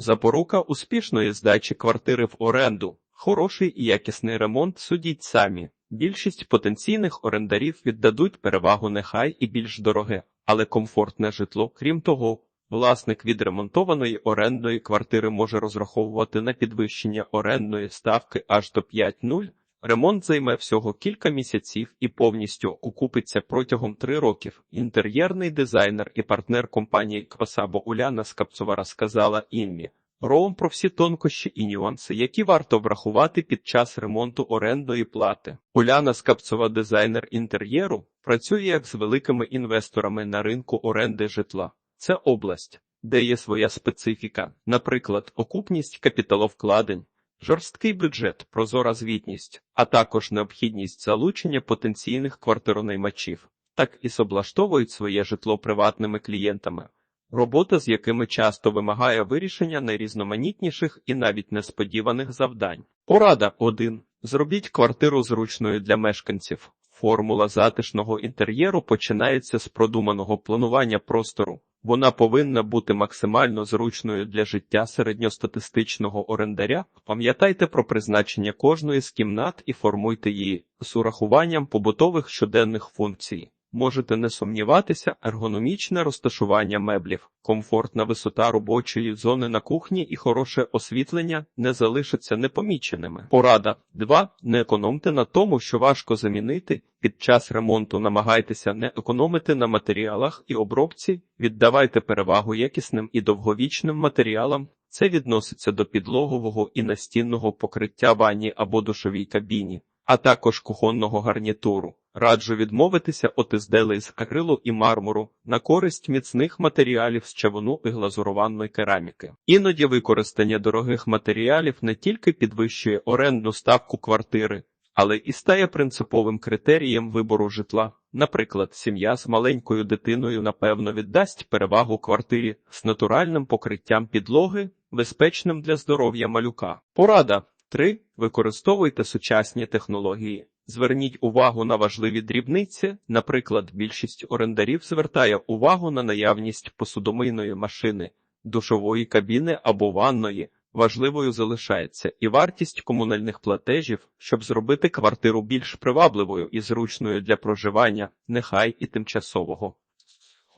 Запорука успішної здачі квартири в оренду. Хороший і якісний ремонт судіть самі. Більшість потенційних орендарів віддадуть перевагу нехай і більш дороге, але комфортне житло. Крім того, власник відремонтованої орендної квартири може розраховувати на підвищення орендної ставки аж до 5.0. Ремонт займе всього кілька місяців і повністю окупиться протягом три років. Інтер'єрний дизайнер і партнер компанії Квасабо Уляна Скапцова розказала Інмі. Роум про всі тонкощі і нюанси, які варто врахувати під час ремонту орендної плати. Уляна Скапцова, дизайнер інтер'єру, працює як з великими інвесторами на ринку оренди житла. Це область, де є своя специфіка, наприклад, окупність капіталовкладень, жорсткий бюджет, прозора звітність, а також необхідність залучення потенційних квартиронаймачів, так і облаштовують своє житло приватними клієнтами. Робота з якими часто вимагає вирішення найрізноманітніших і навіть несподіваних завдань. Порада 1. Зробіть квартиру зручною для мешканців. Формула затишного інтер'єру починається з продуманого планування простору. Вона повинна бути максимально зручною для життя середньостатистичного орендаря. Пам'ятайте про призначення кожної з кімнат і формуйте її з урахуванням побутових щоденних функцій. Можете не сумніватися, ергономічне розташування меблів, комфортна висота робочої зони на кухні і хороше освітлення не залишаться непоміченими. Порада 2. Не економте на тому, що важко замінити. Під час ремонту намагайтеся не економити на матеріалах і обробці, віддавайте перевагу якісним і довговічним матеріалам. Це відноситься до підлогового і настінного покриття ванні або душовій кабіні, а також кухонного гарнітуру. Раджу відмовитися от ізделий з акрилу і мармуру на користь міцних матеріалів з чавуну і глазурованої кераміки. Іноді використання дорогих матеріалів не тільки підвищує орендну ставку квартири, але і стає принциповим критерієм вибору житла. Наприклад, сім'я з маленькою дитиною напевно віддасть перевагу квартирі з натуральним покриттям підлоги, безпечним для здоров'я малюка. Порада 3. Використовуйте сучасні технології. Зверніть увагу на важливі дрібниці. Наприклад, більшість орендарів звертає увагу на наявність посудомийної машини, душової кабіни або ванної. Важливою залишається і вартість комунальних платежів, щоб зробити квартиру більш привабливою і зручною для проживання, нехай і тимчасового.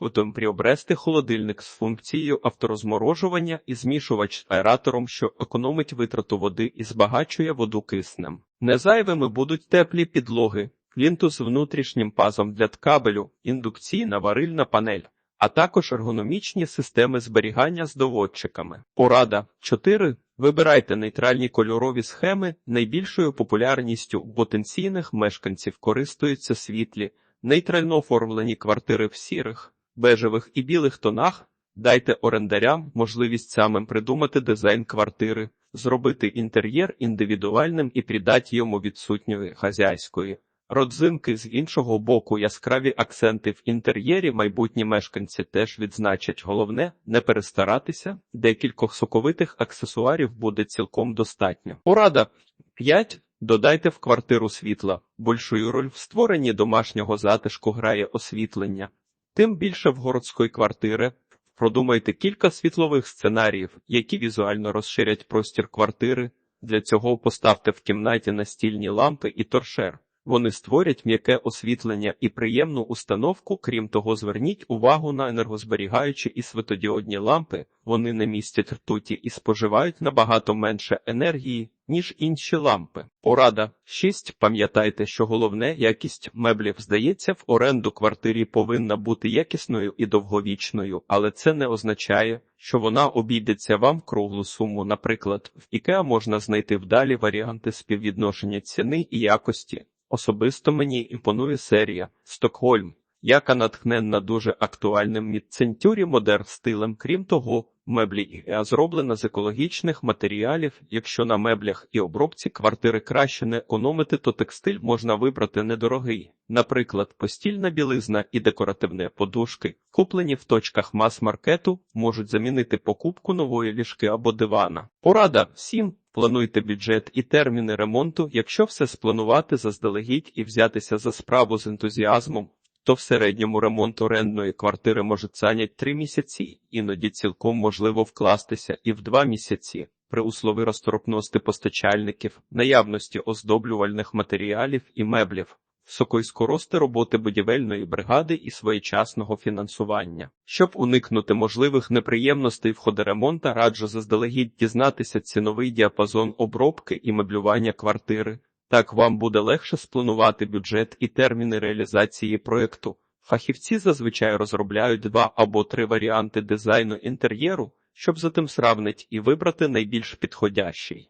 Готуємо приобрести холодильник з функцією авторозморожування і змішувач з аератором, що економить витрату води і збагачує воду киснем. Незайвими будуть теплі підлоги, плінтус з внутрішнім пазом для ткабелю, індукційна варильна панель, а також ергономічні системи зберігання з доводчиками. Порада 4. Вибирайте нейтральні кольорові схеми. Найбільшою популярністю у потенційних мешканців користуються світлі, нейтрально оформлені квартири в сірих бежевих і білих тонах, дайте орендарям можливість самим придумати дизайн квартири, зробити інтер'єр індивідуальним і придати йому відсутньої хазяйської. Родзинки з іншого боку яскраві акценти в інтер'єрі майбутні мешканці теж відзначать головне не перестаратися, декількох соковитих аксесуарів буде цілком достатньо. Порада 5. Додайте в квартиру світла. Большою роль в створенні домашнього затишку грає освітлення. Тим більше в городської квартири продумайте кілька світлових сценаріїв, які візуально розширять простір квартири. Для цього поставте в кімнаті настільні лампи і торшер. Вони створять м'яке освітлення і приємну установку. Крім того, зверніть увагу на енергозберігаючі і світодіодні лампи. Вони не містять ртуті і споживають набагато менше енергії, ніж інші лампи. Порада 6. Пам'ятайте, що головне якість меблів здається, в оренду квартирі повинна бути якісною і довговічною, але це не означає, що вона обійдеться вам круглу суму. Наприклад, в IKEA можна знайти вдалі варіанти співвідношення ціни і якості. Особисто мені імпонує серія Стокгольм, яка натхненна дуже актуальним мідцентюрі модерн стилем. Крім того, меблі IKEA зроблена з екологічних матеріалів. Якщо на меблях і обробці квартири краще не економити, то текстиль можна вибрати недорогий. Наприклад, постільна білизна і декоративні подушки, куплені в точках мас-маркету, можуть замінити покупку нової ліжки або дивана. Порада 7. Плануйте бюджет і терміни ремонту, якщо все спланувати заздалегідь і взятися за справу з ентузіазмом, то в середньому ремонт орендної квартири може зайняти 3 місяці, іноді цілком можливо вкластися і в 2 місяці. При услові розторопності постачальників, наявності оздоблювальних матеріалів і меблів, високоскорости роботи будівельної бригади і своєчасного фінансування. Щоб уникнути можливих неприємностей в ході ремонту, раджу заздалегідь дізнатися ціновий діапазон обробки і меблювання квартири. Так вам буде легше спланувати бюджет і терміни реалізації проєкту. Фахівці зазвичай розробляють два або три варіанти дизайну інтер'єру, щоб затим сравнити і вибрати найбільш підходящий.